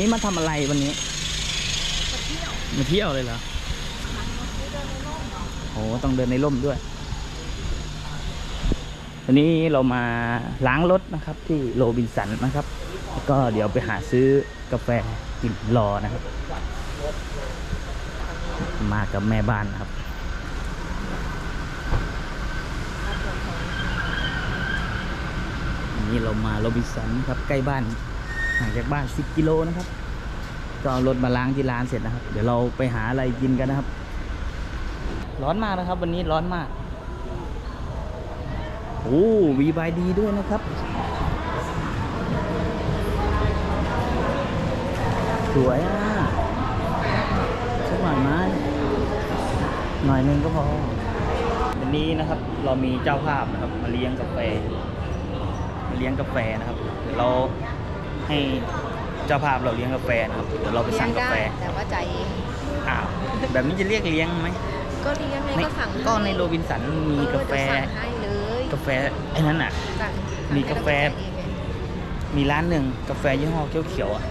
นี่มาทำอะไรวันนี้ มาเที่ยวเลยเหรอโอ้ต้องเดินในร่มด้วย วันนี้เรามาล้างรถนะครับ ที่โรบินสันนะครับ แล้วก็เดี๋ยวไปหาซื้อกาแฟกินรอนะครับ มากับแม่บ้านนะครับอันนี้เรามาโรบินสันครับใกล้บ้าน ห่างจากบ้าน 10 กิโลนะครับ ก็เอารถมาล้างที่ร้านเสร็จนะครับ เดี๋ยวเราไปหาอะไรกินกันนะครับ ร้อนมากนะครับ วันนี้ร้อนมากโอ้วีบายดีด้วยนะครับสวยอะสักหน่อยไหมหน่อยนึงก็พอวันนี้นะครับเรามีเจ้าภาพนะครับ มาเลี้ยงกาแฟมาเลี้ยงกาแฟนะครับเดี๋ยวเรา ให้เจ้าภาพเราเลี้ยงกาแฟนะครับเดี๋ยวเราไปสั่งกาแฟแต่ว่าใจายเองอ้าวแบบนี้จะเรียกเลี้ยงไหมก็เลี้ยงไงไม่ก็สั่งก็ในโรบินสันมีกาแฟ เออจะสั่งให้เลยกาแฟไอ้นั้นอะ สั่งมีกาแฟ สั่งให้เรจ่ายเองไงมีร้านหนึ่งกาแฟยี่ห้อเขียวๆอะ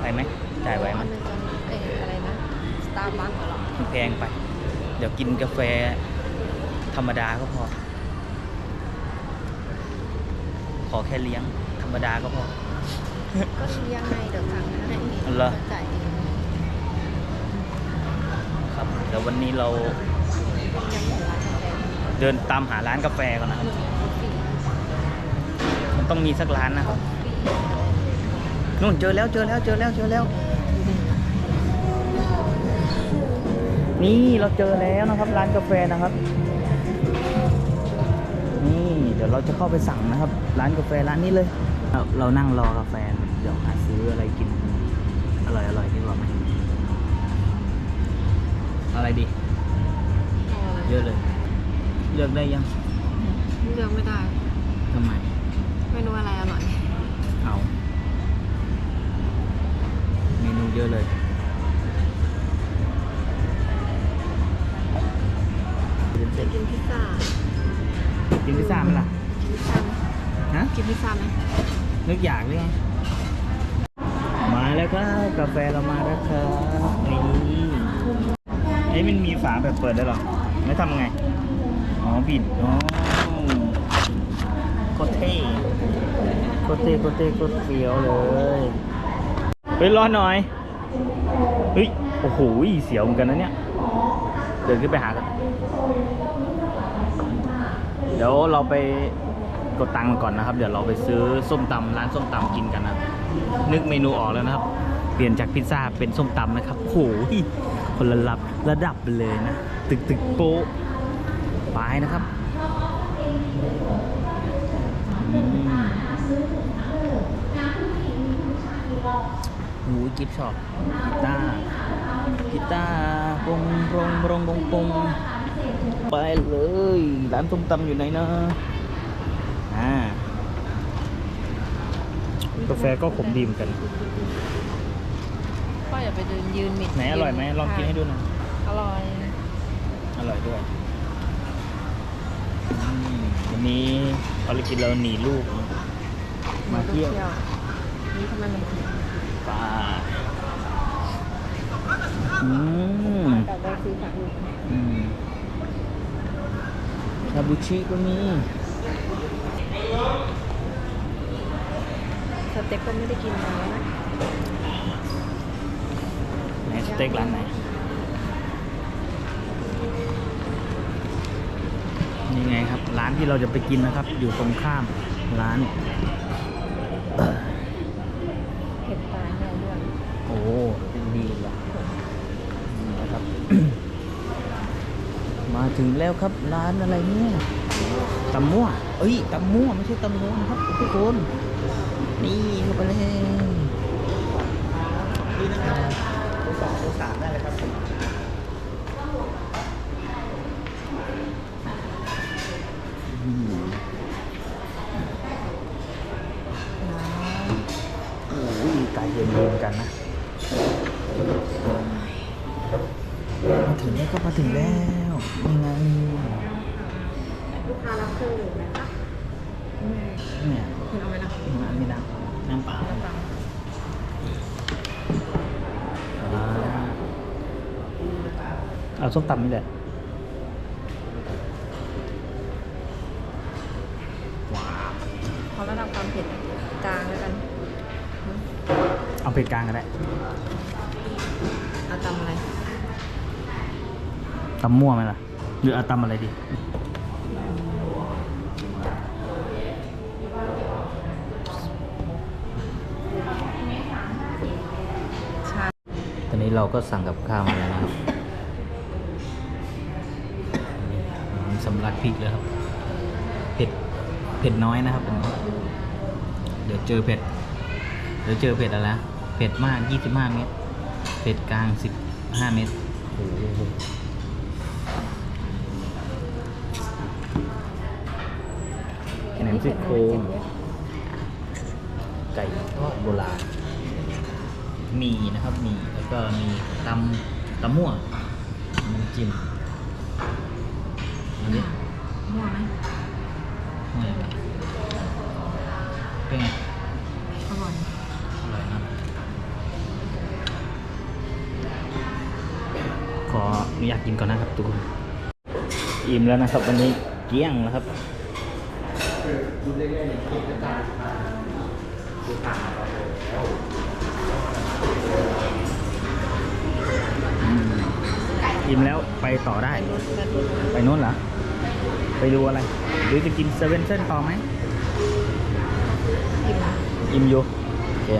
ไปไหมจ่ายไหวไหมอันนึงตอนนี้เอ้ยอะไรนะสตาร์บัคเหรอมันแพงไป เดี๋ยวกินกาแฟธรรมดาก็พอ ขอแค่เลี้ยง ธรรมดาก็พอ ก็เลี้ยงไงเดี๋ยวสั่งให้เหรอจ่ายเองครับเดี๋ยววันนี้เรายังอยู่ร้านกาแฟเดินตามหาร้านกาแฟก่อนนะครับ มันต้องมีสักร้านนะครับนู่นเจอแล้วเจอแล้วเจอแล้วเจอแล้ว นี่เราเจอแล้วนะครับ ร้านกาแฟนะครับ นี่เดี๋ยวเราจะเข้าไปสั่งนะครับ ร้านกาแฟร้านนี้เลย เราเรานั่งรอกาแฟครับเดี๋ยวหาซื้ออะไรกิน อร่อยอร่อยดีกว่าไหมอะไรดี เยอะเลย เลือกได้ยังเลือกไม่ได้ทำไมไม่รู้อะไรอร่อย เอาเมนูเยอะเลย จะกินพิซซ่า กินพิซซ่าไหมล่ะกินพิซซ่าไหมฮะกินพิซซ่าไหมนึกอยากหรือไงมาแล้วครับกาแฟเรามาแล้วครับนี่ไอ้มันมีฝาแบบเปิดได้หรอไม่ทำไง อ๋อบิดอ๋อโคตรเท่โคตรเท่โคตรเท่โคตรเฟี้ยวเลยเฮ้ยรอหน่อยเฮ้ยโอ้โหเสียวเหมือนกันนะเนี่ยเดินขึ้นไปหากันเดี๋ยวเราไป กดตังค์ก่อนนะครับ เดี๋ยวเราไปซื้อส้มตำร้านส้มตำกินกันนะ นึกเมนูออกแล้วนะครับ เปลี่ยนจากพิซซ่าเป็นส้มตำนะครับโหคนละระดับระดับเลยนะ ตึกตึกโป๊ะไปนะครับอืมหูกิฟช็อปกีตาร์กีตาร์ปงปงปงปงปงไปเลย ร้านส้มตำอยู่ไหนนะ อ่ากาแฟก็ขมดีเหมือนกันก็อย่าไปเดินยืนมิดไหนอร่อยไหมลองกินให้ดูหน่อยอร่อย อร่อยด้วยอืมวันนี้ภารกิจเราหนีลูก มาเที่ยวนี่ทำไมมันถึงป่าอืมแต่ว่าซื้อฝากลูกอืมคาบูชิก็มี สเต็กก็ไม่ได้กินมาแล้วนะไหนสเต็กร้านไหน นี่ไงครับ ร้านที่เราจะไปกินนะครับ อยู่ตรงข้ามร้านเอ่อเห็ดตายแม่เรื่องโอ้ดีว่ะนี่นะครับ มาถึงแล้วครับร้านอะไรเนี่ย ตำมั่วเอ้ยตำมั่วไม่ใช่ตำมั่วนะครับทุกคน นี่เข้าไปเลยนี่นะครับสองสามได้เลยครับอืมโอ้ยไก่เย็นๆกันนะ มาถึงแล้วก็มาถึงแล้วนี่ไง พารับเครื่องดื่มงคะคือเอาไปนะำมีน้ำน้ำเปล่าเอาส้มตำนี่แหละขอระดับความเผ็ดกลางแล้วกัน เอาเผ็ดกลางก็ได้ เอาตำอะไรตำมั่วไหมล่ะ หรือเอาตำอะไรดี นนี้เราก็สั่งกับข้าวมาแล้วนะครับอืมสำลักพริกแล้วครับ เผ็ด เผ็ดน้อยนะครับอันนี้เดี๋ยวเจอเผ็ด เดี๋ยวเจอเผ็ดอะไรนะเผ็ดมาก25เมตร เผ็ดกลาง15เมตรโอ้โหแหนมซี่โครงไก่ทอดโบราณ มีนะครับมีแล้วก็มีตำตำมั่วน้ำจิ้มอันนี้มั่วไหมไม่เป็นไงอร่อยอร่อยนะขออนุญาตกินก่อนนะครับทุกคนอิ่มแล้วนะครับ วันนี้เกลี้ยงแล้วครับอืม อิ่มแล้วไปต่อได้ ไปโน้นเหรอ ไปดูอะไร หรือจะกินเซเว่นเส้นต่อไหมอิ่มอิ่มอยู่โอเค